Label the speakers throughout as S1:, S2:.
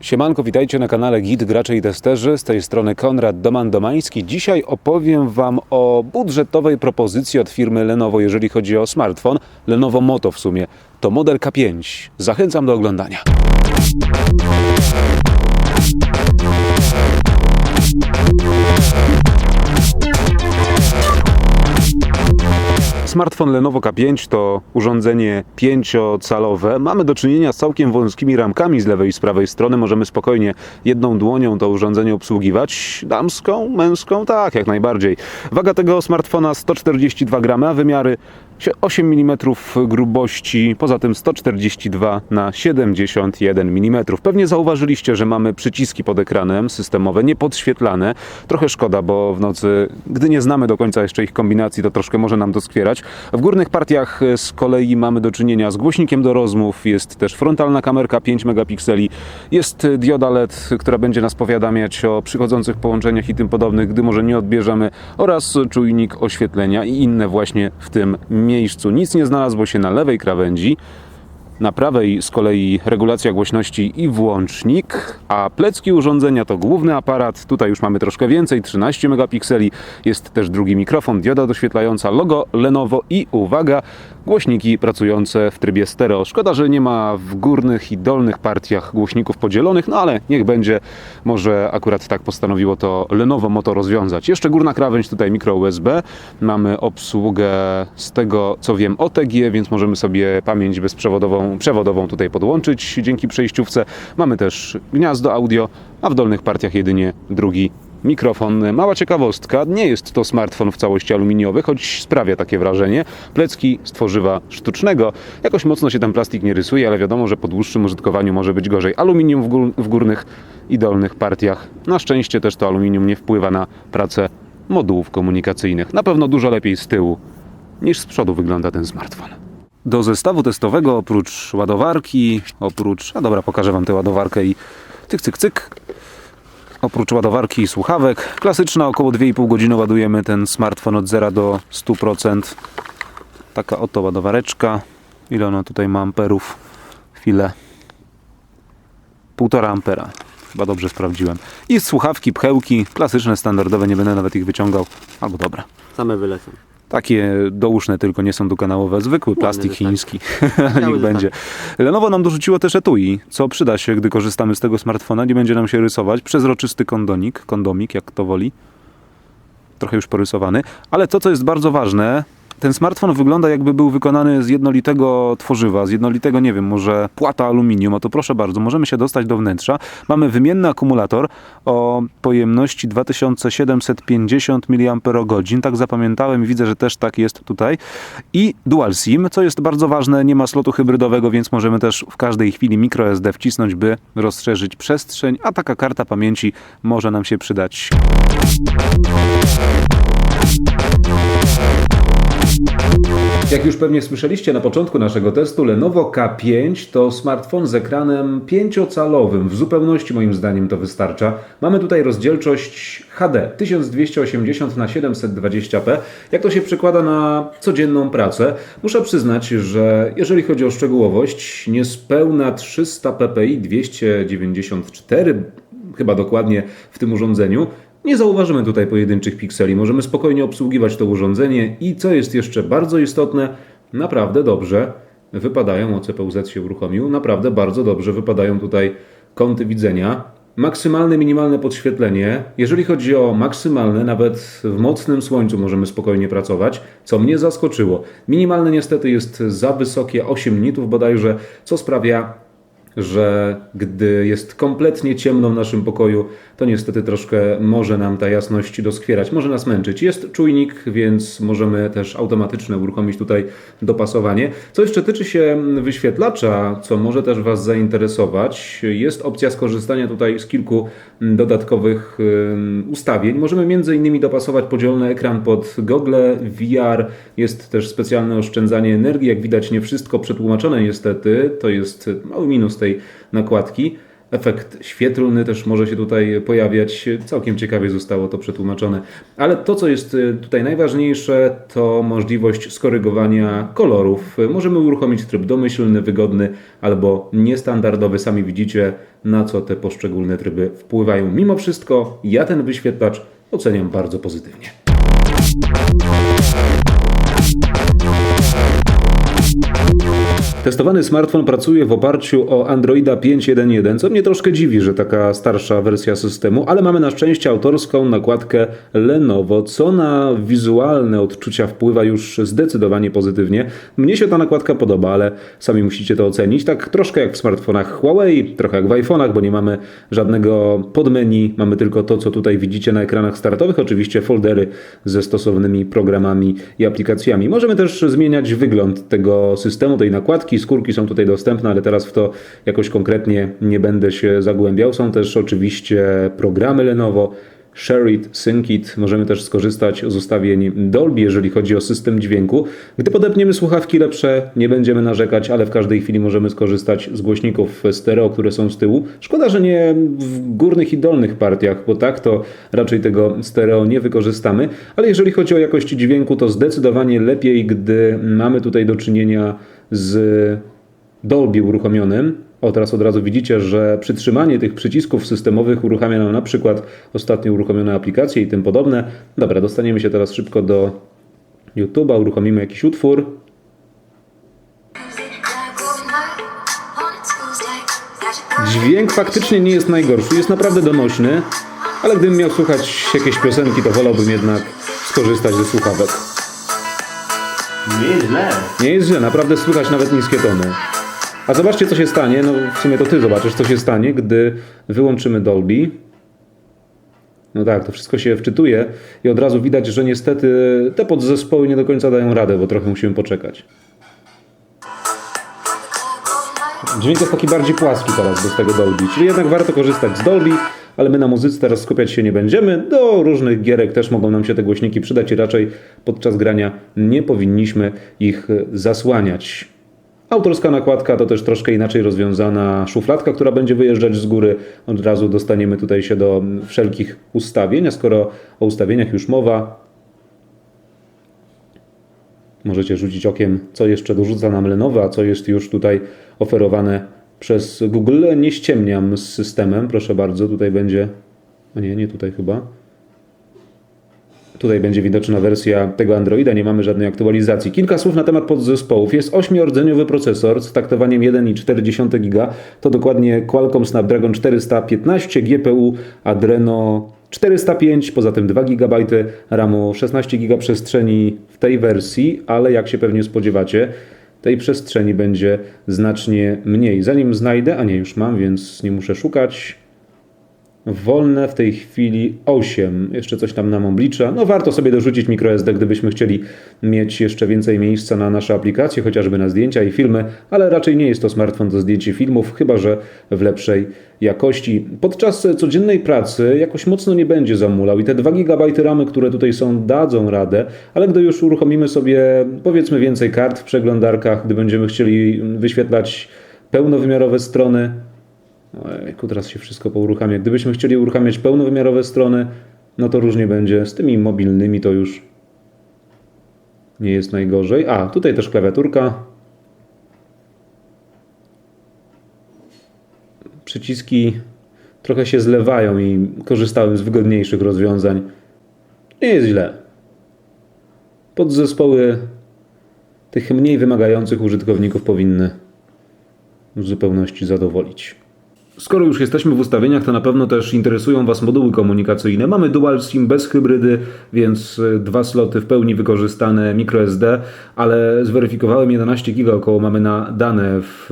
S1: Siemanko, witajcie na kanale Git Gracze i Testerzy. Z tej strony Konrad Doman-Domański. Dzisiaj opowiem Wam o budżetowej propozycji od firmy Lenovo, jeżeli chodzi o smartfon. Lenovo Moto w sumie. To model K5. Zachęcam do oglądania. Smartfon Lenovo K5 to urządzenie pięciocalowe. Mamy do czynienia z całkiem wąskimi ramkami z lewej i z prawej strony. Możemy spokojnie jedną dłonią to urządzenie obsługiwać. Damską, męską? Tak, jak najbardziej. Waga tego smartfona 142 gramy, a wymiary 8 mm grubości, poza tym 142 na 71 mm. Pewnie zauważyliście, że mamy przyciski pod ekranem systemowe, niepodświetlane. Trochę szkoda, bo w nocy, gdy nie znamy do końca jeszcze ich kombinacji, to troszkę może nam doskwierać. W górnych partiach e, z kolei mamy do czynienia z głośnikiem do rozmów, jest też frontalna kamerka 5 megapikseli, jest e, dioda LED, która będzie nas powiadamiać o przychodzących połączeniach i tym podobnych, gdy może nie odbierzemy, oraz czujnik oświetlenia i inne właśnie w tym miejscu. Nic nie znalazło się na lewej krawędzi. Na prawej z kolei regulacja głośności i włącznik, a plecki urządzenia to główny aparat. Tutaj już mamy troszkę więcej, 13 megapikseli. Jest też drugi mikrofon, dioda doświetlająca, logo Lenovo i uwaga, głośniki pracujące w trybie stereo. Szkoda, że nie ma w górnych i dolnych partiach głośników podzielonych, no ale niech będzie. Może akurat tak postanowiło to Lenovo Moto rozwiązać. Jeszcze górna krawędź, tutaj mikro USB. Mamy obsługę z tego co wiem OTG, więc możemy sobie pamięć bezprzewodową przewodową tutaj podłączyć dzięki przejściówce. Mamy też gniazdo audio, a w dolnych partiach jedynie drugi mikrofon. Mała ciekawostka, nie jest to smartfon w całości aluminiowy, choć sprawia takie wrażenie. Plecki z tworzywa sztucznego. Jakoś mocno się ten plastik nie rysuje, ale wiadomo, że po dłuższym użytkowaniu może być gorzej. Aluminium w górnych i dolnych partiach. Na szczęście też to aluminium nie wpływa na pracę modułów komunikacyjnych. Na pewno dużo lepiej z tyłu niż z przodu wygląda ten smartfon. Do zestawu testowego oprócz ładowarki, oprócz... A dobra, pokażę Wam tę ładowarkę i cyk, cyk, cyk. Oprócz ładowarki i słuchawek, klasyczna około 2,5 godziny ładujemy ten smartfon od 0 do 100%. Taka oto ładowareczka. Ile ona tutaj ma amperów? Chwilę. 1,5 ampera. Chyba dobrze sprawdziłem. I słuchawki, pchełki, klasyczne, standardowe, nie będę nawet ich wyciągał. Albo dobra.
S2: Same wylecą.
S1: Takie douszne tylko, nie są dwukanałowe. Zwykły plastik chiński. Niech będzie. Lenovo nam dorzuciło też etui, co przyda się, gdy korzystamy z tego smartfona. Nie będzie nam się rysować. Przezroczysty kondonik, kondomik, jak to woli. Trochę już porysowany. Ale to, co jest bardzo ważne, ten smartfon wygląda jakby był wykonany z jednolitego tworzywa, z jednolitego, nie wiem, może płata aluminium, a to proszę bardzo, możemy się dostać do wnętrza. Mamy wymienny akumulator o pojemności 2750 mAh, tak zapamiętałem i widzę, że też tak jest tutaj. I dual SIM, co jest bardzo ważne, nie ma slotu hybrydowego, więc możemy też w każdej chwili microSD wcisnąć, by rozszerzyć przestrzeń, a taka karta pamięci może nam się przydać. Jak już pewnie słyszeliście na początku naszego testu, Lenovo K5 to smartfon z ekranem pięciocalowym. W zupełności moim zdaniem to wystarcza. Mamy tutaj rozdzielczość HD 1280 na 720p. Jak to się przekłada na codzienną pracę? Muszę przyznać, że jeżeli chodzi o szczegółowość, niespełna 300 ppi 294 chyba dokładnie w tym urządzeniu. Nie zauważymy tutaj pojedynczych pikseli. Możemy spokojnie obsługiwać to urządzenie i co jest jeszcze bardzo istotne, naprawdę dobrze wypadają, o CPUZ się uruchomił, naprawdę bardzo dobrze wypadają tutaj kąty widzenia. Maksymalne, minimalne podświetlenie. Jeżeli chodzi o maksymalne, nawet w mocnym słońcu możemy spokojnie pracować, co mnie zaskoczyło. Minimalne niestety jest za wysokie, 8 nitów bodajże, co sprawia, że gdy jest kompletnie ciemno w naszym pokoju, to niestety troszkę może nam ta jasność doskwierać, może nas męczyć. Jest czujnik, więc możemy też automatyczne uruchomić tutaj dopasowanie. Co jeszcze tyczy się wyświetlacza, co może też Was zainteresować, jest opcja skorzystania tutaj z kilku dodatkowych ustawień. Możemy między innymi dopasować podzielony ekran pod gogle VR, jest też specjalne oszczędzanie energii. Jak widać, nie wszystko przetłumaczone niestety, to jest mały minus tej nakładki. Efekt świetlny też może się tutaj pojawiać. Całkiem ciekawie zostało to przetłumaczone. Ale to, co jest y, tutaj najważniejsze, to możliwość skorygowania kolorów. Możemy uruchomić tryb domyślny, wygodny albo niestandardowy. Sami widzicie, na co te poszczególne tryby wpływają. Mimo wszystko, ja ten wyświetlacz oceniam bardzo pozytywnie. Testowany smartfon pracuje w oparciu o Androida 5.1.1, co mnie troszkę dziwi, że taka starsza wersja systemu, ale mamy na szczęście autorską nakładkę Lenovo, co na wizualne odczucia wpływa już zdecydowanie pozytywnie. Mnie się ta nakładka podoba, ale sami musicie to ocenić. Tak troszkę jak w smartfonach Huawei, trochę jak w iPhone'ach, bo nie mamy żadnego podmenu, mamy tylko to, co tutaj widzicie na ekranach startowych, oczywiście foldery ze stosownymi programami i aplikacjami. Możemy też zmieniać wygląd tego systemu, tej nakładki. Skórki są tutaj dostępne, ale teraz w to jakoś konkretnie nie będę się zagłębiał. Są też oczywiście programy Lenovo. Share it, Sync it. Możemy też skorzystać z ustawień Dolby, jeżeli chodzi o system dźwięku. Gdy podepniemy słuchawki lepsze, nie będziemy narzekać, ale w każdej chwili możemy skorzystać z głośników stereo, które są z tyłu. Szkoda, że nie w górnych i dolnych partiach, bo tak to raczej tego stereo nie wykorzystamy. Ale jeżeli chodzi o jakość dźwięku, to zdecydowanie lepiej, gdy mamy tutaj do czynienia z Dolby uruchomionym. O, teraz od razu widzicie, że przytrzymanie tych przycisków systemowych uruchamia nam na przykład ostatnio uruchomione aplikacje i tym podobne. Dobra, dostaniemy się teraz szybko do YouTube'a, uruchomimy jakiś utwór. Dźwięk faktycznie nie jest najgorszy, jest naprawdę donośny, ale gdybym miał słuchać jakiejś piosenki, to wolałbym jednak skorzystać ze słuchawek.
S2: Nie jest źle.
S1: Nie jest źle, naprawdę słychać nawet niskie tony. A zobaczcie, co się stanie, no w sumie to ty zobaczysz, co się stanie, gdy wyłączymy Dolby. No tak, to wszystko się wczytuje i od razu widać, że niestety te podzespoły nie do końca dają radę, bo trochę musimy poczekać. Dźwięk jest taki bardziej płaski teraz bez tego Dolby, czyli jednak warto korzystać z Dolby, ale my na muzyce teraz skupiać się nie będziemy. Do różnych gierek też mogą nam się te głośniki przydać i raczej podczas grania nie powinniśmy ich zasłaniać. Autorska nakładka to też troszkę inaczej rozwiązana szufladka, która będzie wyjeżdżać z góry. Od razu dostaniemy tutaj się do wszelkich ustawień, a skoro o ustawieniach już mowa, Możecie rzucić okiem, co jeszcze dorzuca nam Lenovo, a co jest już tutaj oferowane przez Google. Nie ściemniam z systemem, proszę bardzo. Tutaj będzie. A nie, nie tutaj chyba. Tutaj będzie widoczna wersja tego Androida, nie mamy żadnej aktualizacji. Kilka słów na temat podzespołów. Jest 8-rdzeniowy procesor z taktowaniem 1,4 GB. To dokładnie Qualcomm Snapdragon 415, GPU Adreno 405, poza tym 2 GB RAMu, 16 GB przestrzeni w tej wersji, ale jak się pewnie spodziewacie, tej przestrzeni będzie znacznie mniej. Zanim znajdę, a nie już mam, więc nie muszę szukać. Wolne w tej chwili 8. Jeszcze coś tam nam oblicza. No warto sobie dorzucić microSD, gdybyśmy chcieli mieć jeszcze więcej miejsca na nasze aplikacje, chociażby na zdjęcia i filmy, ale raczej nie jest to smartfon do zdjęć filmów, chyba że w lepszej jakości. Podczas codziennej pracy jakoś mocno nie będzie zamulał i te 2 GB ramy, które tutaj są, dadzą radę, ale gdy już uruchomimy sobie powiedzmy więcej kart w przeglądarkach, gdy będziemy chcieli wyświetlać pełnowymiarowe strony, Ojku, teraz się wszystko pouruchamia. Gdybyśmy chcieli uruchamiać pełnowymiarowe strony, no to różnie będzie. Z tymi mobilnymi to już nie jest najgorzej. A, tutaj też klawiaturka. Przyciski trochę się zlewają i korzystałem z wygodniejszych rozwiązań. Nie jest źle. Podzespoły tych mniej wymagających użytkowników powinny w zupełności zadowolić. Skoro już jesteśmy w ustawieniach, to na pewno też interesują Was moduły komunikacyjne. Mamy Dual SIM bez hybrydy, więc y, dwa sloty w pełni wykorzystane, microSD, ale zweryfikowałem 11 GB około mamy na dane w,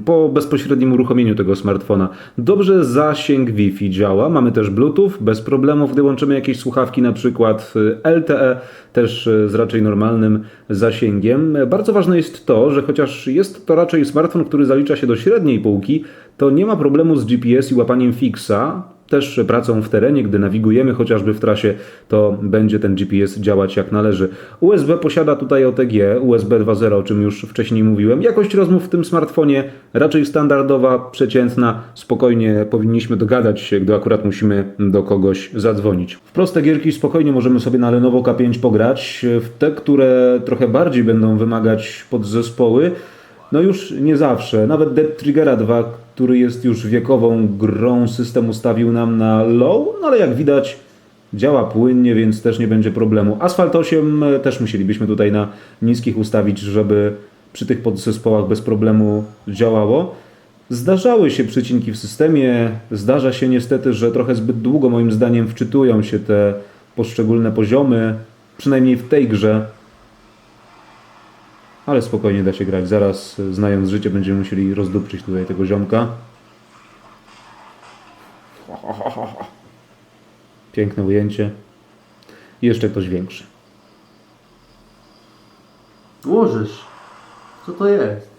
S1: y, po bezpośrednim uruchomieniu tego smartfona. Dobrze zasięg Wi-Fi działa, mamy też Bluetooth bez problemów, gdy łączymy jakieś słuchawki, na przykład y, LTE, też z raczej normalnym zasięgiem. Bardzo ważne jest to, że chociaż jest to raczej smartfon, który zalicza się do średniej półki, to nie ma problemu z GPS i łapaniem fixa, też pracą w terenie, gdy nawigujemy chociażby w trasie, to będzie ten GPS działać jak należy. USB posiada tutaj OTG, USB 2.0, o czym już wcześniej mówiłem. Jakość rozmów w tym smartfonie raczej standardowa, przeciętna. Spokojnie powinniśmy dogadać się, gdy akurat musimy do kogoś zadzwonić. W proste gierki spokojnie możemy sobie na Lenovo K5 pograć. W te, które trochę bardziej będą wymagać podzespoły, no już nie zawsze. Nawet Dead Triggera 2, który jest już wiekową grą, system ustawił nam na low, no ale jak widać działa płynnie, więc też nie będzie problemu. Asphalt 8 też musielibyśmy tutaj na niskich ustawić, żeby przy tych podzespołach bez problemu działało. Zdarzały się przycinki w systemie, zdarza się niestety, że trochę zbyt długo moim zdaniem wczytują się te poszczególne poziomy, przynajmniej w tej grze, ale spokojnie da się grać. Zaraz, e, znając życie, będziemy musieli rozdupczyć tutaj tego ziomka. Piękne ujęcie. I jeszcze ktoś większy.
S2: Łożysz. Co to jest?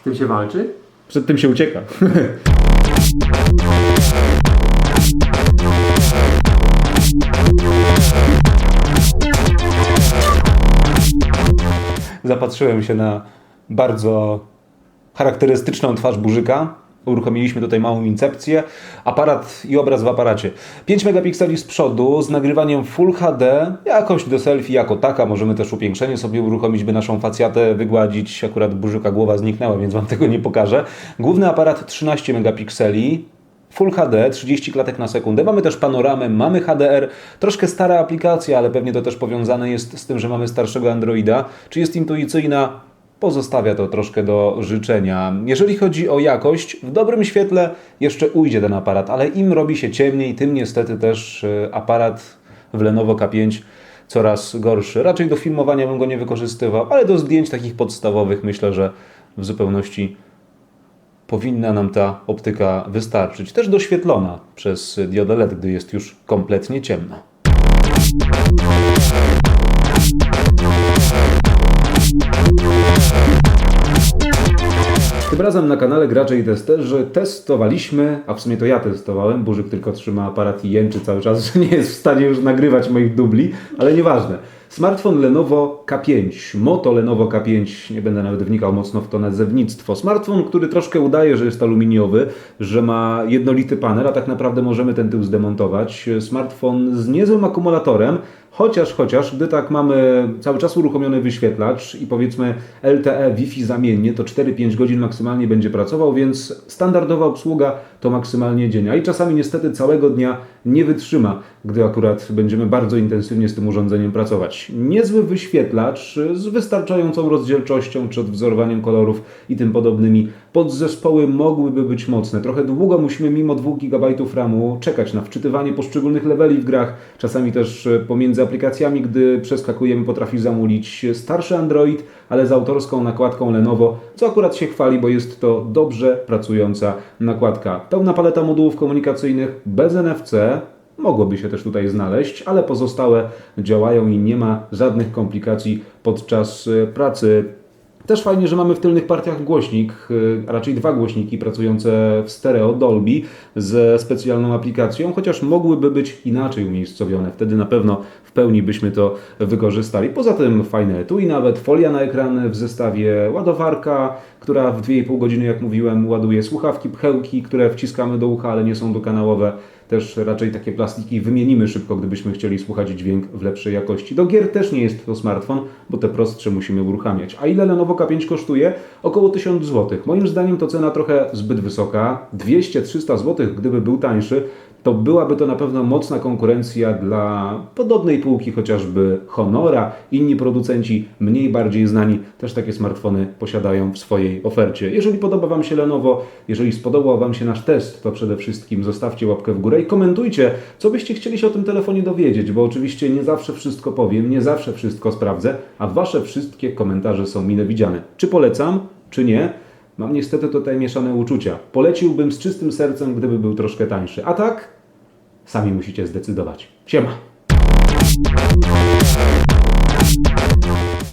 S2: Z tym się walczy?
S1: Przed tym się ucieka. Zapatrzyłem się na bardzo charakterystyczną twarz burzyka. Uruchomiliśmy tutaj małą incepcję. Aparat i obraz w aparacie. 5 megapikseli z przodu z nagrywaniem Full HD. Jakość do selfie jako taka. Możemy też upiększenie sobie uruchomić, by naszą facjatę wygładzić. Akurat burzyka głowa zniknęła, więc Wam tego nie pokażę. Główny aparat 13 megapikseli. Full HD, 30 klatek na sekundę. Mamy też panoramę, mamy HDR. Troszkę stara aplikacja, ale pewnie to też powiązane jest z tym, że mamy starszego Androida. Czy jest intuicyjna? Pozostawia to troszkę do życzenia. Jeżeli chodzi o jakość, w dobrym świetle jeszcze ujdzie ten aparat, ale im robi się ciemniej, tym niestety też e, aparat w Lenovo K5 coraz gorszy. Raczej do filmowania bym go nie wykorzystywał, ale do zdjęć takich podstawowych myślę, że w zupełności powinna nam ta optyka wystarczyć. Też doświetlona przez diodę LED, gdy jest już kompletnie ciemno. Tym razem na kanale Gracze i Testerzy testowaliśmy, a w sumie to ja testowałem, Burzyk tylko trzyma aparat i jęczy cały czas, że nie jest w stanie już nagrywać moich dubli, ale nieważne. Smartfon Lenovo K5, Moto Lenovo K5, nie będę nawet wnikał mocno w to nazewnictwo. Smartfon, który troszkę udaje, że jest aluminiowy, że ma jednolity panel, a tak naprawdę możemy ten tył zdemontować. Smartfon z niezłym akumulatorem, Chociaż, chociaż, gdy tak mamy cały czas uruchomiony wyświetlacz i powiedzmy LTE Wi-Fi zamiennie, to 4-5 godzin maksymalnie będzie pracował, więc standardowa obsługa to maksymalnie dzień. A i czasami niestety całego dnia nie wytrzyma, gdy akurat będziemy bardzo intensywnie z tym urządzeniem pracować. Niezły wyświetlacz z wystarczającą rozdzielczością czy odwzorowaniem kolorów i tym podobnymi. Podzespoły mogłyby być mocne. Trochę długo musimy mimo 2 GB RAMu czekać na wczytywanie poszczególnych leveli w grach. Czasami też pomiędzy aplikacjami, gdy przeskakujemy, potrafi zamulić starszy Android, ale z autorską nakładką Lenovo, co akurat się chwali, bo jest to dobrze pracująca nakładka. Pełna paleta modułów komunikacyjnych bez NFC, mogłoby się też tutaj znaleźć, ale pozostałe działają i nie ma żadnych komplikacji podczas e, pracy. Też fajnie, że mamy w tylnych partiach głośnik, y, a raczej dwa głośniki pracujące w stereo Dolby ze specjalną aplikacją, chociaż mogłyby być inaczej umiejscowione. Wtedy na pewno w pełni byśmy to wykorzystali. Poza tym fajne etui nawet, folia na ekran w zestawie, ładowarka, która w 2,5 godziny, jak mówiłem, ładuje słuchawki, pchełki, które wciskamy do ucha, ale nie są dokanałowe. Też raczej takie plastiki wymienimy szybko, gdybyśmy chcieli słuchać dźwięk w lepszej jakości. Do gier też nie jest to smartfon, bo te prostsze musimy uruchamiać. A ile Lenovo K5 kosztuje? Około 1000 zł. Moim zdaniem to cena trochę zbyt wysoka. 200-300 zł, gdyby był tańszy, to byłaby to na pewno mocna konkurencja dla podobnej półki chociażby Honora. Inni producenci, mniej bardziej znani, też takie smartfony posiadają w swojej ofercie. Jeżeli podoba Wam się Lenovo, jeżeli spodobał Wam się nasz test, to przede wszystkim zostawcie łapkę w górę i komentujcie, co byście chcieli się o tym telefonie dowiedzieć, bo oczywiście nie zawsze wszystko powiem, nie zawsze wszystko sprawdzę, a Wasze wszystkie komentarze są mile widziane. Czy polecam, czy nie? Mam niestety tutaj mieszane uczucia. Poleciłbym z czystym sercem, gdyby był troszkę tańszy. A tak, sami musicie zdecydować. Siema!